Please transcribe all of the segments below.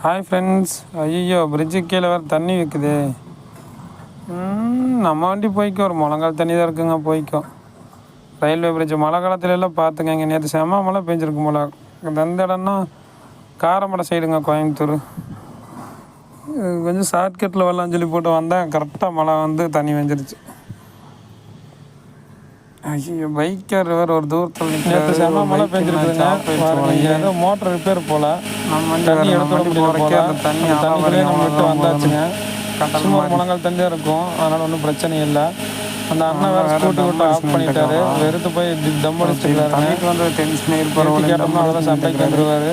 Hi friends ஐயோ fridge கீழே வேறு தண்ணி விற்குது நம்ம வண்டி போய்க்கும் ஒரு முழங்கால் தண்ணி தான் இருக்குங்க போய்க்கும் ரயில்வே பிரிட்ஜு மழை காலத்துல எல்லாம் பார்த்துங்க இங்கே நேற்று செம மழை பெஞ்சிருக்கும் போல. இந்த எந்த இடம்னா காரமடை சைடுங்க கோயம்புத்தூர். இது கொஞ்சம் ஷார்ட்கட்டில் வரலாம்னு சொல்லி போட்டு வந்தேன். கரெக்டாக மழை வந்து தண்ணி வெஞ்சிருச்சு ஐயோ பைக்கர் வேறு ஒரு தூரத்தில் செம மழை பெஞ்சிருக்குதுங்க. மோட்டர் ரிப்பேர் போல. நம்ம தண்ணி எடுத்து அந்த தண்ணி அந்த தண்ணிக்குள்ளேயே நம்ம விட்டு வந்தாச்சுங்க. சும்மா முழங்கால் தண்ணி தான் இருக்கும். அதனால ஒன்றும் பிரச்சனை இல்லை. அந்த அண்ணன் வேற ஸ்கூட்டி விட்டு ஆஃப் பண்ணிட்டாரு? வெறுத்து போய் தம் அடிச்சுக்கிறாருங்க தண்ணிக்கு வந்து டென்ஷன் இருப்பார் கேட்டோம்னா அதெல்லாம் சண்டைக்கு வந்துருவாரு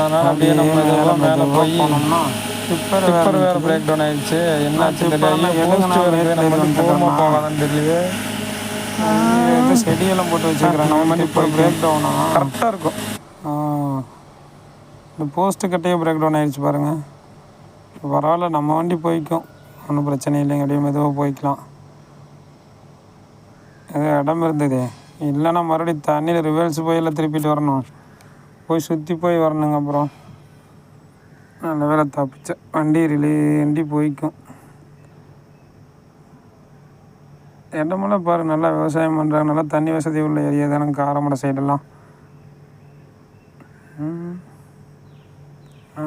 அதனால அப்படியே நம்ம மெதுவாக மேலே போய் டிப்பர் வேற பிரேக் டவுன் ஆயிடுச்சு. என்னாச்சு தெரியல. போஸ்ட் வருது? நம்ம வந்து போகுமா போகாதான்னு தெரியலையே. இது செடியெல்லாம் போட்டு வச்சுக்கிறாங்க நம்ம டிப்பர் பிரேக் டவுனா கரெக்டாக இருக்கும். இந்த போஸ்ட்டு கட்டையே பிரேக் டவுன் ஆயிடுச்சு பாருங்க. பரவாயில்ல நம்ம வண்டி போய்க்கும். ஒன்றும் பிரச்சனை இல்லைங்க. அப்படியே மெதுவாக போய்க்கலாம். ஏதோ இடம் இருந்தது. இல்லைன்னா மறுபடியும் தண்ணியில் ரிவர்ஸ் போய் எல்லாம் திருப்பிட்டு வரணும். போய் சுற்றி போய் வரணுங்க அப்புறம். நல்ல வேலை தப்பிச்சேன் வண்டி ரிலீ வண்டி போய்க்கும். இடமெல்லாம் பாரு நல்லா விவசாயம் பண்ணுறாங்க நல்லா தண்ணி வசதி உள்ள ஏரியா தானே காரமடை சைடெல்லாம் ஆ.